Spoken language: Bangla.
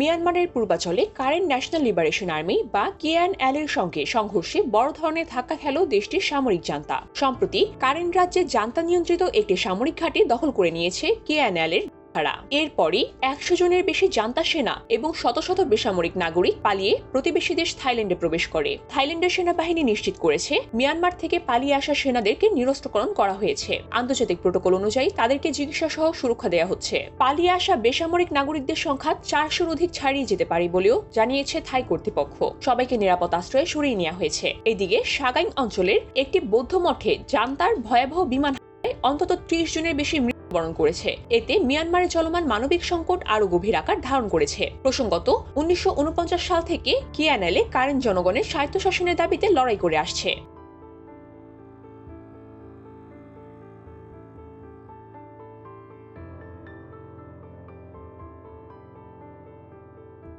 মিয়ানমারের পূর্বাঞ্চলে কারেন্ট ন্যাশনাল লিবারেশন আর্মি বা কিয়ান এর সঙ্গে সংঘর্ষে বড় ধরনের ধাক্কা খেল দেশটির সামরিক জান্তা। সম্প্রতি কারেন্ট রাজ্যে জান্তা নিয়ন্ত্রিত একটি সামরিক ঘাঁটি দখল করে নিয়েছে কেএনএল এর হারা এরপরই একশো জনের বেশি জান্তা সেনা এবং শত শত বেসামরিক নাগরিক পালিয়ে প্রতিবেশী দেশ থাইল্যান্ডে প্রবেশ করে। থাইল্যান্ডের সেনাবাহিনী নিশ্চিত করেছে, মিয়ানমার থেকে পালিয়ে আসা সেনাদেরকে নিরস্ত্রকরণ করা হয়েছে। আন্তর্জাতিক প্রোটোকল অনুযায়ী তাদেরকে চিকিৎসা সহ সুরক্ষা দেওয়া হচ্ছে। পালিয়ে আসা বেসামরিক নাগরিকদের সংখ্যা চারশোর অধিক ছাড়িয়ে যেতে পারে বলেও জানিয়েছে থাই কর্তৃপক্ষ। সবাইকে নিরাপদ আশ্রয়ে সরিয়ে নেওয়া হয়েছে। এদিকে সাগাইং অঞ্চলের একটি বৌদ্ধ মঠে জান্তার ভয়াবহ বিমান অন্তত ত্রিশ জনের বেশি মৃত্যুবরণ করেছে। এতে মিয়ানমারে চলমান মানবিক সংকট আরও গভীর আকার ধারণ করেছে। প্রসঙ্গত, উনিশশো ঊনপঞ্চাশ সাল থেকে কিয়ানালে কারেন জনগণের স্বায়ত্তশাসনের দাবিতে লড়াই করে আসছে।